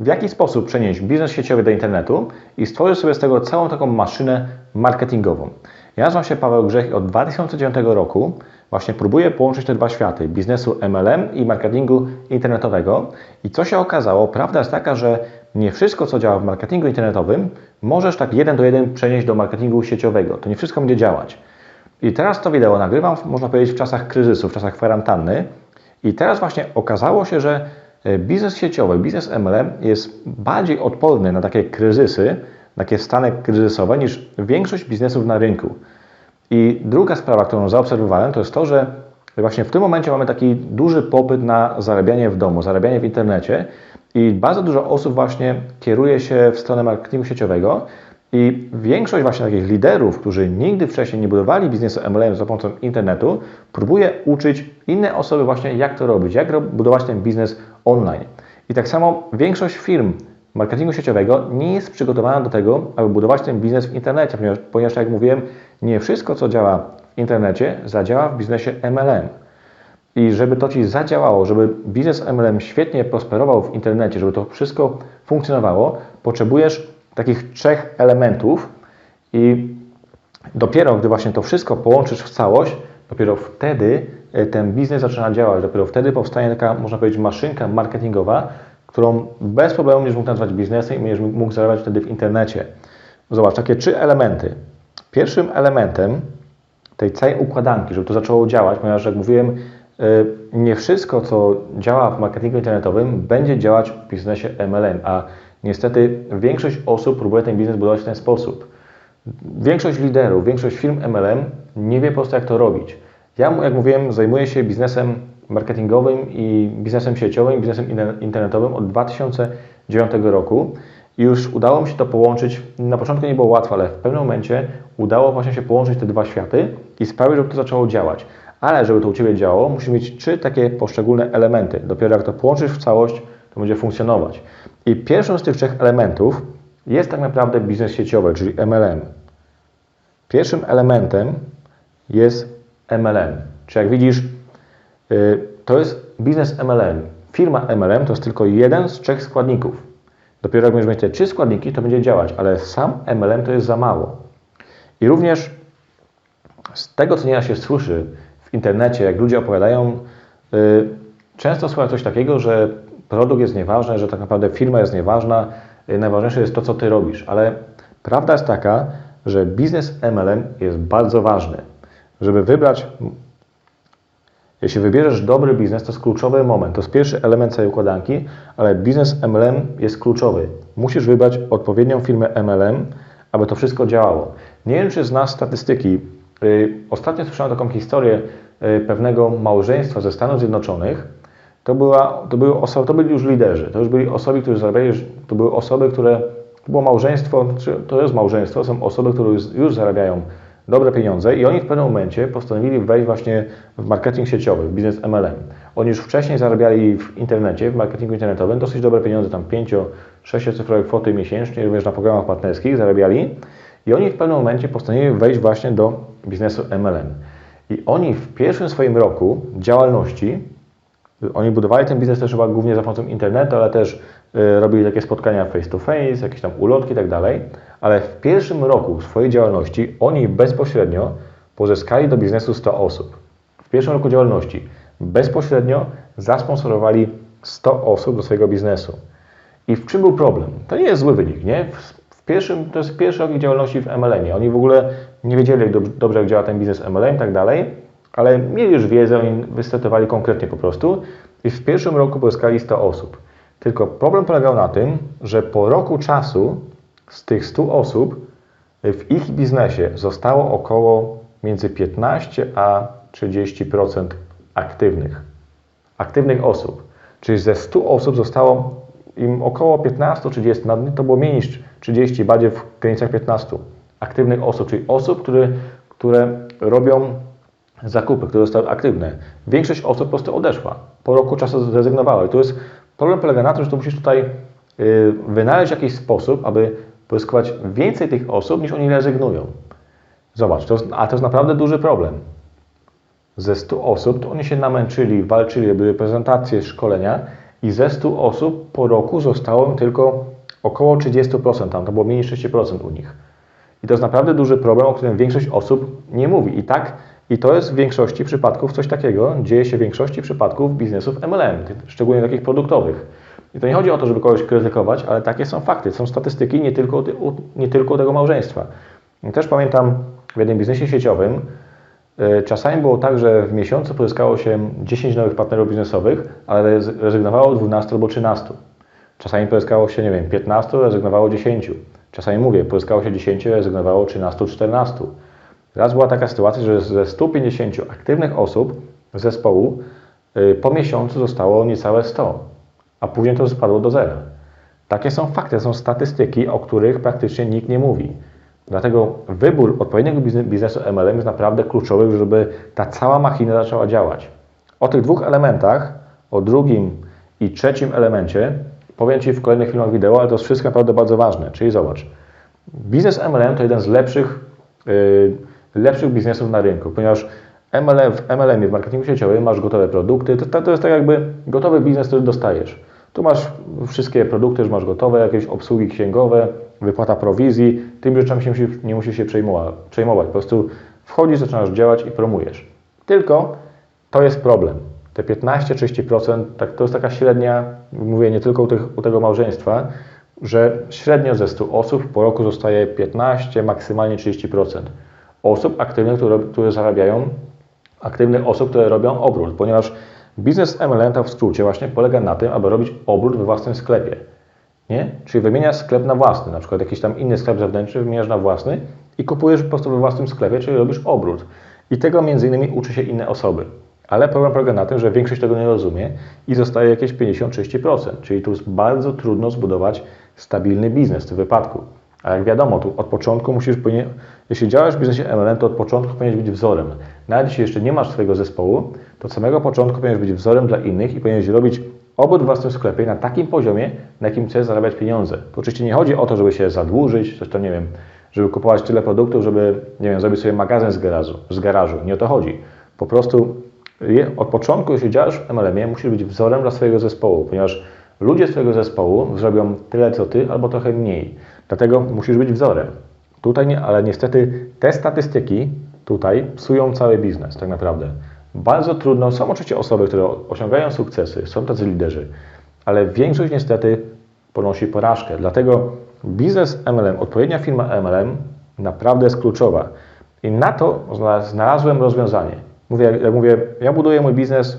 w jaki sposób przenieść biznes sieciowy do internetu i stworzyć sobie z tego całą taką maszynę marketingową. Ja nazywam się Paweł Grzech i od 2009 roku właśnie próbuję połączyć te dwa światy, biznesu MLM i marketingu internetowego. I co się okazało, prawda jest taka, że nie wszystko, co działa w marketingu internetowym, możesz tak jeden do jeden przenieść do marketingu sieciowego. To nie wszystko będzie działać. I teraz to wideo nagrywam, można powiedzieć, w czasach kryzysu, w czasach kwarantanny. I teraz właśnie okazało się, że biznes sieciowy, biznes MLM jest bardziej odporny na takie kryzysy, takie stany kryzysowe niż większość biznesów na rynku. I druga sprawa, którą zaobserwowałem, to jest to, że właśnie w tym momencie mamy taki duży popyt na zarabianie w domu, zarabianie w internecie i bardzo dużo osób właśnie kieruje się w stronę marketingu sieciowego i większość właśnie takich liderów, którzy nigdy wcześniej nie budowali biznesu MLM za pomocą internetu, próbuje uczyć inne osoby właśnie jak to robić, jak budować ten biznes online. I tak samo większość firm marketingu sieciowego nie jest przygotowana do tego, aby budować ten biznes w internecie, ponieważ, ponieważ jak mówiłem, nie wszystko, co działa w internecie, zadziała w biznesie MLM. I żeby to Ci zadziałało, żeby biznes MLM świetnie prosperował w internecie, żeby to wszystko funkcjonowało, potrzebujesz takich trzech elementów i dopiero gdy właśnie to wszystko połączysz w całość, dopiero wtedy e, ten biznes zaczyna działać, dopiero wtedy powstanie taka, można powiedzieć, maszynka marketingowa, którą bez problemu będziesz mógł nazwać biznesem i będziesz mógł zarabiać wtedy w internecie. Zobacz, takie trzy elementy. Pierwszym elementem tej całej układanki, żeby to zaczęło działać, ponieważ jak mówiłem, y, nie wszystko, co działa w marketingu internetowym, będzie działać w biznesie MLM, a niestety większość osób próbuje ten biznes budować w ten sposób. Większość liderów, większość firm MLM nie wie po prostu, jak to robić. Ja, jak mówiłem, zajmuję się biznesem marketingowym i biznesem sieciowym, biznesem internetowym od 2009 roku. I już udało mi się to połączyć. Na początku nie było łatwo, ale w pewnym momencie udało właśnie się połączyć te dwa światy i sprawić, żeby to zaczęło działać. Ale żeby to u Ciebie działało, musi mieć trzy takie poszczególne elementy. Dopiero jak to połączysz w całość, to będzie funkcjonować. I pierwszym z tych trzech elementów jest tak naprawdę biznes sieciowy, czyli MLM. Pierwszym elementem jest MLM. Czy jak widzisz, y, to jest biznes MLM. Firma MLM to jest tylko jeden z trzech składników. Dopiero jak będziesz mieć te trzy składniki, to będzie działać, ale sam MLM to jest za mało. I również z tego, co nieraz się słyszy w internecie, jak ludzie opowiadają, yy, często słychać coś takiego, że produkt jest nieważny, że tak naprawdę firma jest nieważna, yy, najważniejsze jest to, co ty robisz. Ale prawda jest taka, że biznes MLM jest bardzo ważny. Żeby wybrać, jeśli wybierzesz dobry biznes, to jest kluczowy moment. To jest pierwszy element całej układanki, ale biznes MLM jest kluczowy. Musisz wybrać odpowiednią firmę MLM, aby to wszystko działało. Nie wiem, czy znasz statystyki. Y, ostatnio słyszałem taką historię y, pewnego małżeństwa ze Stanów Zjednoczonych. To, była, to, były osoby, to byli już liderzy, to już byli osoby, które zarabiali, to były osoby, które, to było małżeństwo, to jest małżeństwo, są osoby, które już, już zarabiają dobre pieniądze i oni w pewnym momencie postanowili wejść właśnie w marketing sieciowy, w biznes MLM. Oni już wcześniej zarabiali w internecie, w marketingu internetowym dosyć dobre pieniądze, tam 5-6 cyfrowe kwoty miesięcznie, również na programach partnerskich zarabiali i oni w pewnym momencie postanowili wejść właśnie do biznesu MLM. I oni w pierwszym swoim roku działalności, oni budowali ten biznes też chyba głównie za pomocą internetu, ale też y, robili takie spotkania face to face, jakieś tam ulotki i tak dalej, ale w pierwszym roku swojej działalności oni bezpośrednio pozyskali do biznesu 100 osób. W pierwszym roku działalności bezpośrednio zasponsorowali 100 osób do swojego biznesu. I w czym był problem? To nie jest zły wynik, nie? W pierwszym, to jest pierwszy rok ich działalności w MLM-ie. Oni w ogóle nie wiedzieli jak dobrze, jak działa ten biznes MLM i tak dalej, ale mieli już wiedzę, oni wystartowali konkretnie po prostu i w pierwszym roku pozyskali 100 osób. Tylko problem polegał na tym, że po roku czasu z tych 100 osób w ich biznesie zostało około między 15 a 30% aktywnych. Aktywnych osób. Czyli ze 100 osób zostało im około 15-30, to było mniej niż 30, bardziej w granicach 15 aktywnych osób, czyli osób, które, które robią zakupy, które zostały aktywne. Większość osób po prostu odeszła. Po roku czasu zrezygnowała. I to jest, problem polega na tym, że tu musisz tutaj yy, wynaleźć jakiś sposób, aby pozyskiwać więcej tych osób, niż oni rezygnują. Zobacz, to jest, a to jest naprawdę duży problem. Ze 100 osób, to oni się namęczyli, walczyli, były prezentacje, szkolenia I ze 100 osób po roku zostało im tylko około 30%, tam to było mniej niż 30% u nich. I to jest naprawdę duży problem, o którym większość osób nie mówi. I tak, i to jest w większości przypadków coś takiego, dzieje się w większości przypadków biznesów MLM, szczególnie takich produktowych. I to nie chodzi o to, żeby kogoś krytykować, ale takie są fakty, są statystyki nie tylko, nie tylko tego małżeństwa. I też pamiętam w jednym biznesie sieciowym, y, czasami było tak, że w miesiącu pozyskało się 10 nowych partnerów biznesowych, ale rez- rezygnowało 12 albo 13. Czasami pozyskało się, nie wiem, 15, rezygnowało 10. Czasami mówię, pozyskało się 10, rezygnowało 13, 14. Raz była taka sytuacja, że ze 150 aktywnych osób zespołu y, po miesiącu zostało niecałe 100, a później to spadło do zera. Takie są fakty, są statystyki, o których praktycznie nikt nie mówi. Dlatego wybór odpowiedniego bizne- biznesu MLM jest naprawdę kluczowy, żeby ta cała machina zaczęła działać. O tych dwóch elementach, o drugim i trzecim elemencie, powiem Ci w kolejnych filmach wideo, ale to jest wszystko naprawdę bardzo ważne. Czyli zobacz, biznes MLM to jeden z lepszych, yy, lepszych biznesów na rynku, ponieważ MLM, w MLM w marketingu sieciowym masz gotowe produkty, to, to jest tak jakby gotowy biznes, który dostajesz. Tu masz wszystkie produkty, już masz gotowe, jakieś obsługi księgowe, wypłata prowizji, tym rzeczami się nie musisz się przejmować, przejmować. Po prostu wchodzisz, zaczynasz działać i promujesz. Tylko to jest problem. Te 15-30% tak, to jest taka średnia, mówię nie tylko u, tych, u tego małżeństwa, że średnio ze 100 osób po roku zostaje 15, maksymalnie 30% osób aktywnych, które, które zarabiają, aktywnych osób, które robią obrót, ponieważ biznes MLM w skrócie właśnie polega na tym, aby robić obrót we własnym sklepie. Nie? Czyli wymieniasz sklep na własny, na przykład jakiś tam inny sklep zewnętrzny wymieniasz na własny i kupujesz po prostu we własnym sklepie, czyli robisz obrót. I tego między innymi uczy się inne osoby. Ale problem polega na tym, że większość tego nie rozumie i zostaje jakieś 50-30%. Czyli tu jest bardzo trudno zbudować stabilny biznes w tym wypadku. A jak wiadomo, tu od początku musisz, jeśli działasz w biznesie MLM, to od początku powinieneś być wzorem. Nawet jeśli jeszcze nie masz swojego zespołu, to od samego początku powinieneś być wzorem dla innych i powinieneś robić obrót w własnym sklepie na takim poziomie, na jakim chcesz zarabiać pieniądze. To oczywiście nie chodzi o to, żeby się zadłużyć, coś tam, nie wiem, żeby kupować tyle produktów, żeby, nie wiem, zrobić sobie magazyn z garażu. Z garażu. Nie o to chodzi. Po prostu od początku, jeśli działasz w MLM-ie, musisz być wzorem dla swojego zespołu, ponieważ ludzie z twojego zespołu zrobią tyle, co ty, albo trochę mniej. Dlatego musisz być wzorem. Tutaj nie, ale niestety te statystyki tutaj psują cały biznes tak naprawdę. Bardzo trudno, są oczywiście osoby, które osiągają sukcesy, są tacy liderzy, ale większość niestety ponosi porażkę. Dlatego biznes MLM, odpowiednia firma MLM naprawdę jest kluczowa. I na to znalazłem rozwiązanie. Mówię, jak, mówię, ja buduję mój biznes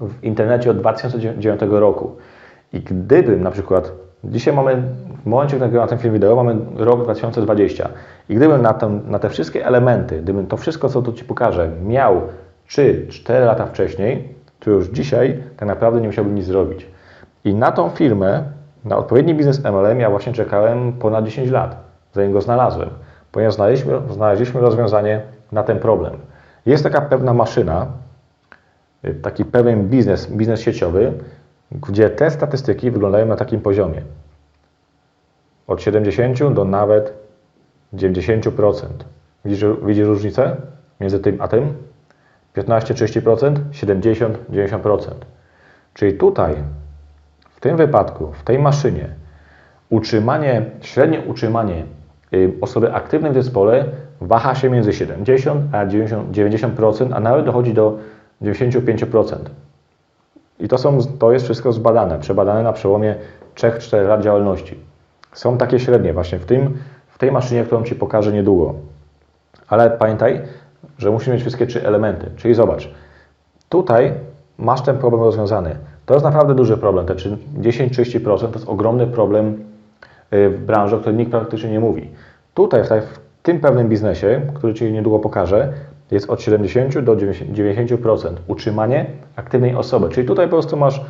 w internecie od 2009 roku. I gdybym na przykład, dzisiaj mamy, w momencie, kiedy nagrywam ten film wideo, mamy rok 2020. I gdybym na, ten, na te wszystkie elementy, gdybym to wszystko, co tu Ci pokażę, miał 3-4 lata wcześniej, to już dzisiaj tak naprawdę nie musiałbym nic zrobić. I na tą firmę, na odpowiedni biznes MLM, ja właśnie czekałem ponad 10 lat, zanim go znalazłem, ponieważ znaleźliśmy, znaleźliśmy rozwiązanie na ten problem. Jest taka pewna maszyna, taki pewien biznes, biznes sieciowy, gdzie te statystyki wyglądają na takim poziomie. Od 70 do nawet 90%. Widzisz, widzisz różnicę między tym a tym? 15-30%, 70-90%. Czyli tutaj, w tym wypadku, w tej maszynie, utrzymanie, średnie utrzymanie y, osoby aktywnej w zespole waha się między 70 a 90%, 90% a nawet dochodzi do 95%. I to, są, to jest wszystko zbadane, przebadane na przełomie 3-4 lat działalności. Są takie średnie właśnie w, tym, w tej maszynie, którą Ci pokażę niedługo. Ale pamiętaj, że musisz mieć wszystkie trzy elementy. Czyli zobacz, tutaj masz ten problem rozwiązany. To jest naprawdę duży problem. Te 10-30% to jest ogromny problem w branży, o którym nikt praktycznie nie mówi. Tutaj, w tym pewnym biznesie, który Ci niedługo pokażę, jest od 70 do 90% utrzymanie aktywnej osoby. Czyli tutaj po prostu masz,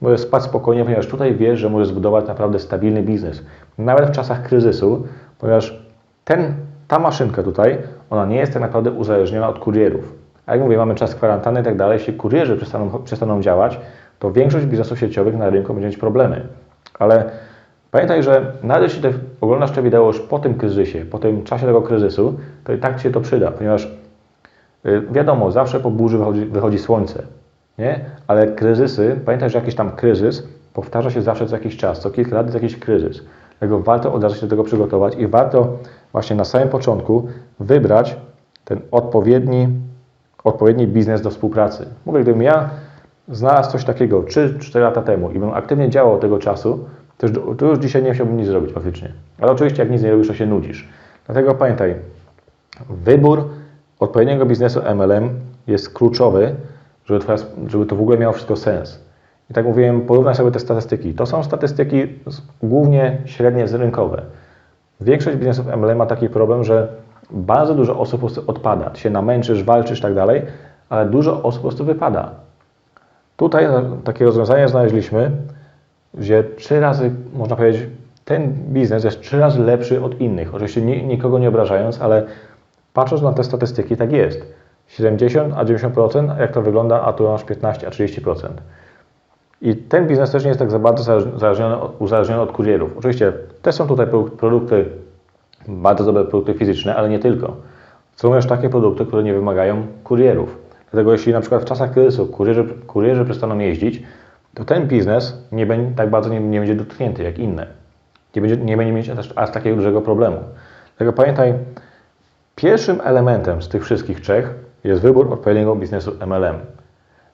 możesz spać spokojnie, ponieważ tutaj wiesz, że możesz zbudować naprawdę stabilny biznes. Nawet w czasach kryzysu, ponieważ ten, ta maszynka tutaj, ona nie jest tak naprawdę uzależniona od kurierów. A jak mówię, mamy czas kwarantanny i tak dalej, jeśli kurierzy przestaną, przestaną działać, to większość biznesów sieciowych na rynku będzie mieć problemy. Ale pamiętaj, że nawet jeśli te, oglądasz to wideo już po tym kryzysie, po tym czasie tego kryzysu, to i tak Ci się to przyda, ponieważ Wiadomo, zawsze po burzy wychodzi, wychodzi, słońce. nie? Ale kryzysy, pamiętaj, że jakiś tam kryzys powtarza się zawsze co jakiś czas, co kilka lat jest jakiś kryzys. Dlatego warto od razu się do tego przygotować i warto właśnie na samym początku wybrać ten odpowiedni, odpowiedni biznes do współpracy. Mówię, gdybym ja znalazł coś takiego 3-4 lata temu i bym aktywnie działał od tego czasu, to już, to już dzisiaj nie musiałbym nic zrobić faktycznie. Ale oczywiście jak nic nie robisz, to się nudzisz. Dlatego pamiętaj, wybór odpowiedniego biznesu MLM jest kluczowy, żeby, twoja, żeby to w ogóle miało wszystko sens. I tak mówiłem, porównaj sobie te statystyki. To są statystyki głównie średnie z rynkowe. Większość biznesów MLM ma taki problem, że bardzo dużo osób po prostu odpada. Ty się namęczysz, walczysz i tak dalej, ale dużo osób po prostu wypada. Tutaj takie rozwiązanie znaleźliśmy, gdzie trzy razy, można powiedzieć, ten biznes jest trzy razy lepszy od innych. Oczywiście ni- nikogo nie obrażając, ale patrząc na te statystyki, tak jest. 70 a 90%, a jak to wygląda, a tu masz 15 a 30%. I ten biznes też nie jest tak za bardzo zależ- uzależniony od, kurierów. Oczywiście też są tutaj pro- produkty, bardzo dobre produkty fizyczne, ale nie tylko. Są również takie produkty, które nie wymagają kurierów. Dlatego jeśli na przykład w czasach kryzysu kurierzy, kurierzy przestaną jeździć, to ten biznes nie będzie, tak bardzo nie, nie będzie dotknięty jak inne. Nie będzie, nie będzie mieć też aż takiego dużego problemu. Dlatego pamiętaj, pierwszym elementem z tych wszystkich trzech jest wybór odpowiedniego biznesu MLM.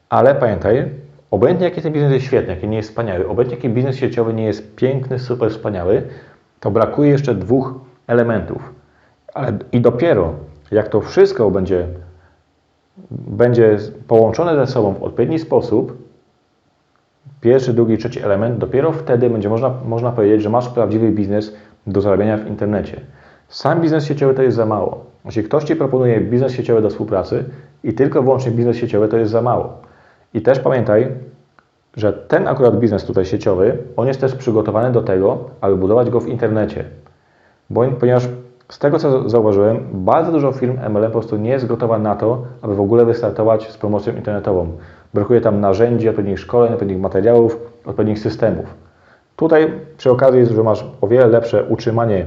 Ale pamiętaj, obojętnie jaki ten biznes jest świetny, jaki nie jest wspaniały, obojętnie jaki biznes sieciowy nie jest piękny, super wspaniały, to brakuje jeszcze dwóch elementów. Ale i dopiero jak to wszystko będzie, będzie połączone ze sobą w odpowiedni sposób, pierwszy, drugi, trzeci element, dopiero wtedy będzie można, można powiedzieć, że masz prawdziwy biznes do zarabiania w internecie. Sam biznes sieciowy to jest za mało. Jeśli ktoś Ci proponuje biznes sieciowy do współpracy i tylko wyłącznie biznes sieciowy, to jest za mało. I też pamiętaj, że ten akurat biznes tutaj sieciowy, on jest też przygotowany do tego, aby budować go w internecie. Bo, ponieważ z tego co zauważyłem, bardzo dużo firm MLM po prostu nie jest gotowa na to, aby w ogóle wystartować z promocją internetową. Brakuje tam narzędzi, odpowiednich szkoleń, odpowiednich materiałów, odpowiednich systemów. Tutaj przy okazji jest, że masz o wiele lepsze utrzymanie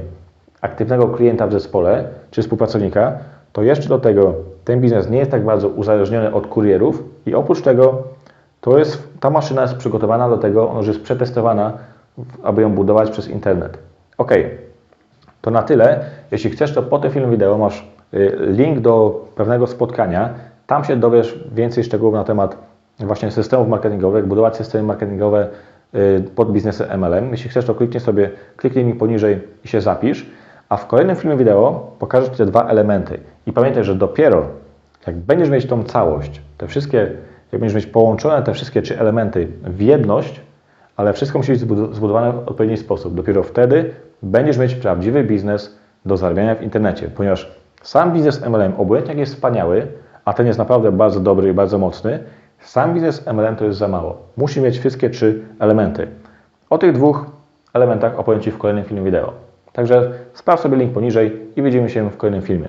aktywnego klienta w zespole czy współpracownika, to jeszcze do tego ten biznes nie jest tak bardzo uzależniony od kurierów i oprócz tego to jest, ta maszyna jest przygotowana do tego, ona już jest przetestowana, aby ją budować przez internet. Ok, to na tyle. Jeśli chcesz, to po tym filmie wideo masz y, link do pewnego spotkania. Tam się dowiesz więcej szczegółów na temat właśnie systemów marketingowych, budować systemy marketingowe y, pod biznesem MLM. Jeśli chcesz, to kliknij sobie, kliknij mi poniżej i się zapisz. A w kolejnym filmie wideo pokażę Ci te dwa elementy. I pamiętaj, że dopiero jak będziesz mieć tą całość, te wszystkie, jak będziesz mieć połączone te wszystkie trzy elementy w jedność, ale wszystko musi być zbudowane w odpowiedni sposób. Dopiero wtedy będziesz mieć prawdziwy biznes do zarabiania w internecie, ponieważ sam biznes MLM, obojętnie jak jest wspaniały, a ten jest naprawdę bardzo dobry i bardzo mocny, sam biznes MLM to jest za mało. Musi mieć wszystkie trzy elementy. O tych dwóch elementach opowiem Ci w kolejnym filmie wideo. Także sprawdź sobie link poniżej i widzimy się w kolejnym filmie.